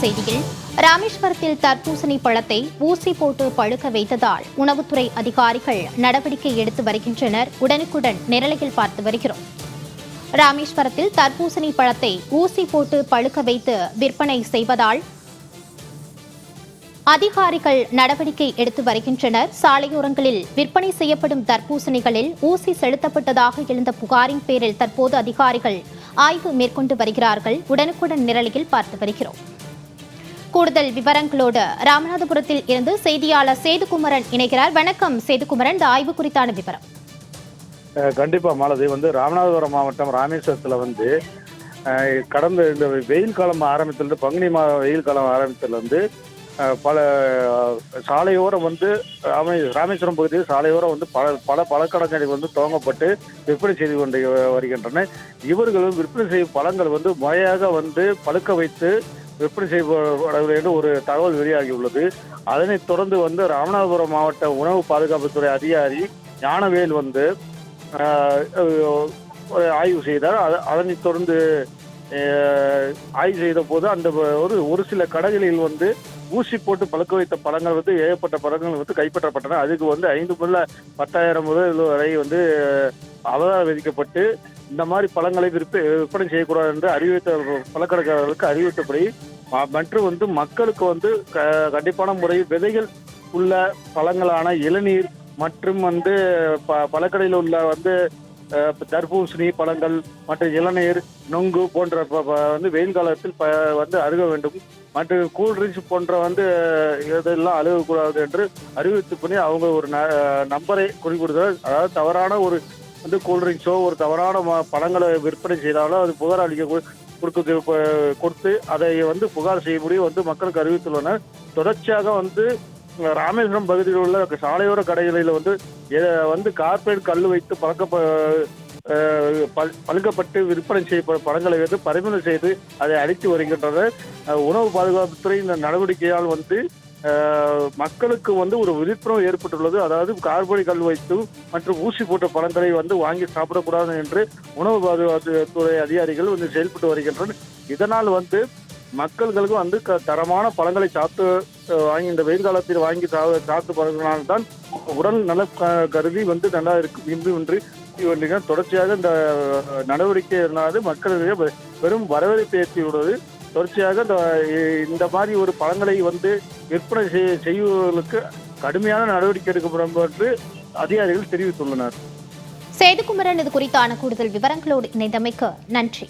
செய்தியில் ராமேஸ்வரத்தில் தர்பூசணி பழத்தை ஊசி போட்டு பழுக்க வைத்ததால் உணவுத்துறை அதிகாரிகள் நடவடிக்கை எடுத்து வருகின்றனர். உடனுக்குடன் நிரலையில் பார்த்து வருகிறோம். ராமேஸ்வரத்தில் தர்பூசணி பழத்தை ஊசி போட்டு பழுக்க வைத்து விற்பனை செய்வதால் அதிகாரிகள் நடவடிக்கை எடுத்து வருகின்றனர். சாலையோரங்களில் விற்பனை செய்யப்படும் தர்பூசணிகளில் ஊசி செலுத்தப்பட்டதாக எழுந்த புகாரின் பேரில் தற்போது அதிகாரிகள் ஆய்வு மேற்கொண்டு வருகிறார்கள். உடனுக்குடன் நிரலில் பார்த்து வருகிறோம். கூடுதல் விவரங்களோடு ராமநாதபுரத்தில் இருந்து செய்தியாளர் சேதுகுமரன் இணைகிறார். வணக்கம் சேதுகுமரன். இந்த ஆய்வு குறித்தான விவரம். கண்டிப்பா மாலதி வந்து ராமநாதபுரம் மாவட்டம் ராமேஸ்வரத்துல வந்து கடந்த இந்த வெயில் காலம் ஆரம்பித்திலிருந்து பங்குனி மாத வெயில் காலம் ஆரம்பித்ததுலேருந்து பல சாலையோரம் வந்து ராமே ராமேஸ்வரம் பகுதியில் சாலையோரம் வந்து பல பல பழக்கடைகள் வந்து துவங்கப்பட்டு விற்பனை செய்து கொண்டு வருகின்றன. இவர்களும் விற்பனை செய்யும் பழங்கள் வந்து முறையாக வந்து பழுக்க வைத்து விற்பனை செய்யப்படவில்லை என்று ஒரு தகவல் வெளியாகியுள்ளது. அதனைத் தொடர்ந்து வந்து ராமநாதபுரம் மாவட்ட உணவு பாதுகாப்புத்துறை அதிகாரி ஞானவேல் வந்து ஒரு ஆய்வு செய்தார். அதனைத் தொடர்ந்து ஆய்வு செய்த போது அந்த ஒரு ஒரு சில கடைகளில் வந்து ஊசி போட்டு பழுக்க வைத்த பழங்கள் வந்து ஏகப்பட்ட பழங்கள் வந்து கைப்பற்றப்பட்டன. அதுக்கு வந்து ஐந்து முதல்ல பத்தாயிரம் முதல் வரை வந்து அவதாரம் விதிக்கப்பட்டு இந்த மாதிரி பழங்களை விற்ப விற்பனை செய்யக்கூடாது என்று அறிவித்த பழக்கடைக்காரர்களுக்கு அறிவித்தபடி மற்றும் வந்து மக்களுக்கு வந்து க- கண்டிப்பான முறையில் விதைகள் உள்ள பழங்களான இளநீர் மற்றும் வந்து ப பழக்கடையில் உள்ள வந்து தர்பூசணி பழங்கள் மற்றும் இளநீர் நொங்கு போன்ற ப- வந்து வெயில் காலத்தில் ப வந்து அருக வேண்டும். மற்றும் கூல்ட்ரிங்க்ஸ் போன்ற வந்து இதெல்லாம் அழுகக்கூடாது என்று அறிவித்து பண்ணி அவங்க ஒரு ந- நம்பரை குறிப்பிடுதல் அதாவது தவறான ஒரு வந்து கூல்ட்ரிங்க்ஸோ ஒரு தவறான ம- பழங்களை விற்பனை செய்தாலோ அது புகார் அளிக்க கொடுக்க கொடுத்து அதை வந்து புகார் செய்யும்படி வந்து மக்களுக்கு அறிவித்துள்ளனர். தொடர்ச்சியாக வந்து ராமேஸ்வரம் பகுதியில் உள்ள சாலையோர கடைகளில் வந்து வந்து கார்பரேட் கல் வைத்து பழக்க பழுக்கப்பட்டு விற்பனை செய்யப்படும் பழங்களை வந்து பறிமுதல் செய்து அதை அழித்து வருகின்றனர். உணவு பாதுகாப்புத்துறை இந்த நடவடிக்கையால் வந்து மக்களுக்கு வந்து ஒரு விழிப்புணர்வு ஏற்பட்டுள்ளது. அதாவது கார்பனை கல் வைத்து மற்றும் ஊசி போட்ட பழங்களை வந்து வாங்கி சாப்பிடக்கூடாது என்று உணவு பாதுகாப்புத்துறை அதிகாரிகள் வந்து செயல்பட்டு வருகின்றனர். இதனால் வந்து மக்கள்களுக்கும் வந்து க- தரமான பழங்களை சாப்பிட்டு வாங்கி இந்த வெயில் காலத்தில் வாங்கி சா- சாப்பிட்டு பழகினால்தான் உடல் நல கருதி வந்து நல்லா இருக்கும் இன்று என்று தொடர்ச்சியாக இந்த நடவடிக்கை இருந்தாலும் மக்களிடையே பெ- பெரும் வரவேற்பு ஏற்றியுள்ளது தொடர்ச்சியாக இந்த இந்த மாதிரி ஒரு பழங்களை வந்து விற்பனை செய் செய்வதற்கு கடுமையான நடவடிக்கை எடுக்கப்படும் என்று அதிகாரிகள் தெரிவித்துள்ளனர். சேதுகுமரன் இது குறித்தான கூடுதல் விவரங்களோடு இணைந்தமைக்கு நன்றி.